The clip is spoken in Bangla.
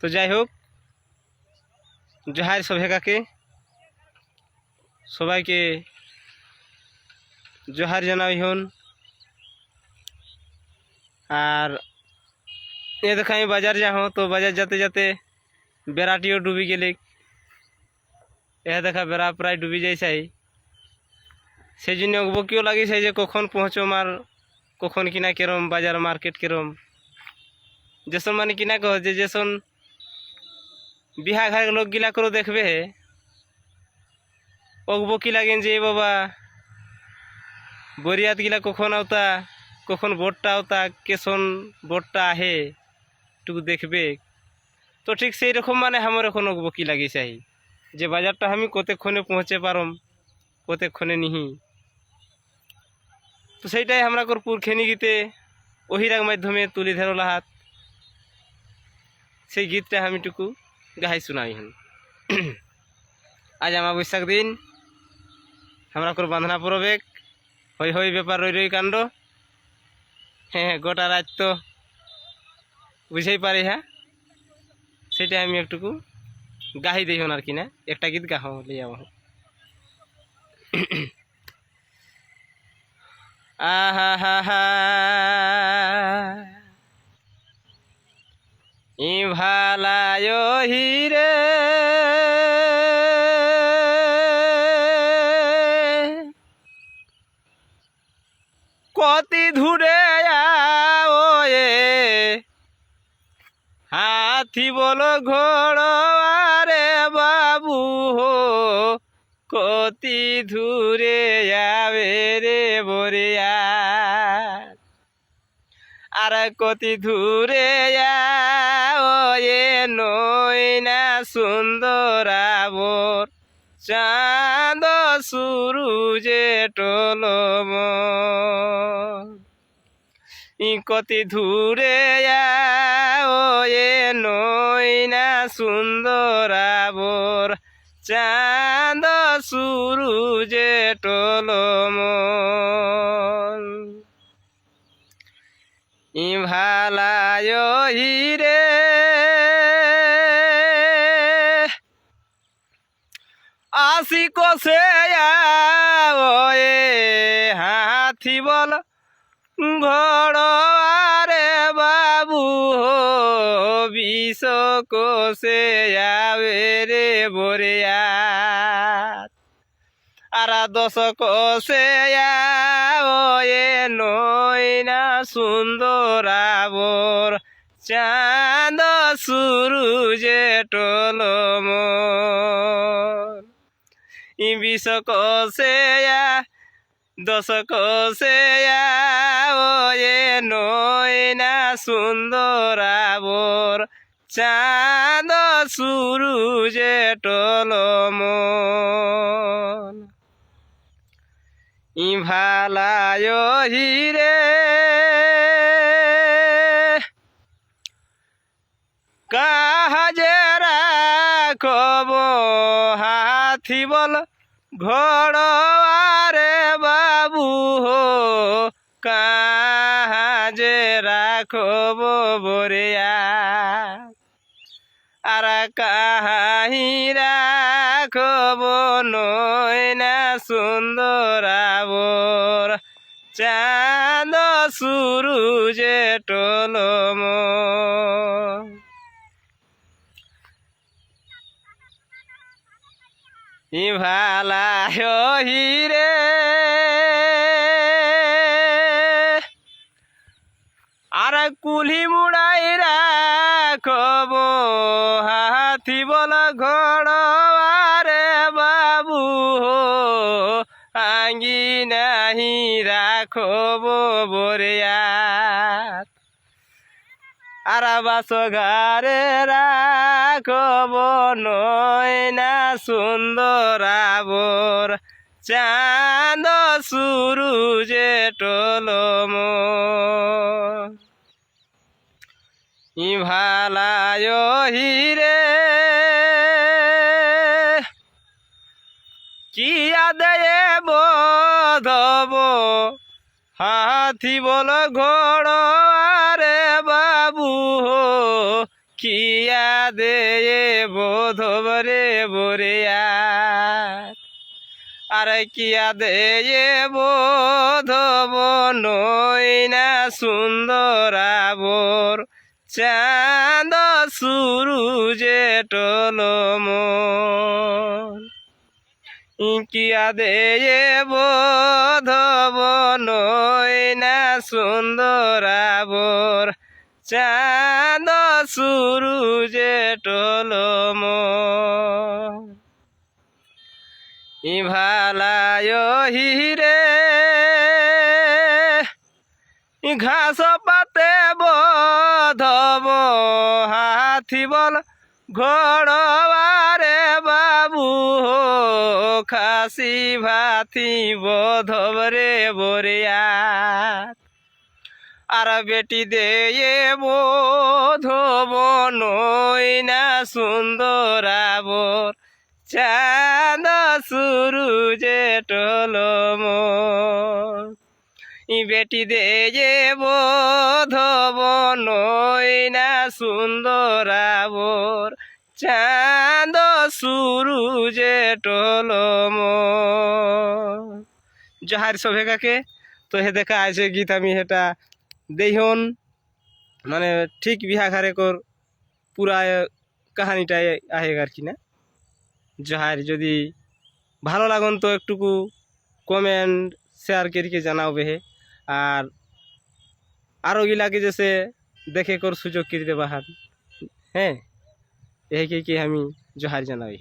তো যাই হোক জহার সভেকাকে সবাইকে জোহার জানাই হন আর এ দেখা আমি বাজার যাও তো বাজার যেতে যেতে বেড়াটিও ডুবি গেলে এ দেখা বেড়া প্রায় ডুবি যাইছাই সেই জন্য বকিও লাগিছে যে কখন পৌঁছম আর কখন কিনা কেরম বাজার মার্কেট কেরম যেসন মানে কিনা কহ যে যেসন বিহা ঘাট লোকগিলা করে দেখবে অগবকি লাগেন যে, বাবা? বরিয়াত গিলা কখন আওতা, কখন বোটটা আওতা কেসন বোটটা আহে টুকু দেখবে। তো ঠিক সেই রকম মানে আমার এখন বকি লাগে চাই যে বাজারটা আমি কতক্ষণে পৌঁছে পারম কতক্ষণে নিহি। তো সেইটাই আমরা কর্পুর খেনি গীতে ওহিরার মাধ্যমে তুলি ধরলা হাত সেই গীতটা আমি গাহাই শোনাই হন আজ আমার বৈশাখ দিন আমরা কর বাঁধনা পরবেক হই হই ব্যাপার রই রই কাণ্ড হ্যাঁ হ্যাঁ গোটা রাত তো বুঝেই পারি হ্যাঁ সেটা আমি একটুকু গাহি দিই আর কি না একটা গীত গাহ লিয়ে আহা হা হা কতি ধুরে ওয়ে হাতি বল, ঘোড়, আরে বাবু হো, কতি ধুরে যাবে রে বরিয়া। আর কতি ধুরে ওয়ে নই না সুন্দর আবর চাঁদ সুরুজে টলম। ই কতি ধুরে এ নই না সুন্দর আবর চাঁদ সুরুজে টলম। আসি কষে ওয়ে হাথি বল, ঘড়, আরে বাবু বিষ কোষে যাবে রে বরিয়া। আর দশ কোষে ওয়ে নই না সুন্দর আবর। চাঁদ সুরুজে টলম ই বিষ কোষে দশ কোষে ওয়ে নই না সুন্দর আবর চাঁদ সুরুজে টলম ই ভালায় হিরে কাহাজে রাখব হাথি বল ঘড় আরে বাবু হো কাহাজে রাখব বরিয়া আর কাহি নই না সুন্দর চাঁদ সুরুজে টলম ই ভালায় হিরে আর কুলি মুড়াই রাখব, হাতি বল ঘড় বাবু আঙ্গি নাহি রাখব, বরিয়া আর বাস ঘরে রাখব নয় না সুন্দর আবর। চাঁদ সুরুজে টলম ই ভালায় হিরে কি আদয়ে বোধব? হাতি বল ঘোড়, আরে বাবু হো কিয়া দে বোধবরে বরিয়া আরে কিয়া দে বোধব নইনা সুন্দরাবর চাঁদ সুরুজে টলমন কিয়া দে বোধব নইনা সুন্দরাবর। চাঁদ সুরুজে টলম ইভালায় হিরে, ঘাস পাতে বধব হাথি বল ঘড়বারে বাবু খাসি ভাতি বধব রে বরিয়া আর বেটি দে বোধব নইনা সুন্দরাবর। চাঁদ সুরুজে টলম ই বেটি দে বোধব নইনা সুন্দরাবর। চাঁদ সুরুজে টলম। জহার সবে কাকে? তো হে দেখা আছে গীত আমি হেটা দেহন মানে ঠিক বিহাঘারে কর পুরা কাহানিটাই আহে আর কি না? যাহার যদি ভালো লাগুন তো একটুকু কমেন্ট, শেয়ার করিকে জানাও বেহে আর আরও গিলাকে যেসে দেখে কর সুযোগ করিতে বাহার হ্যাঁ একে কি আমি जोहार जानाबाय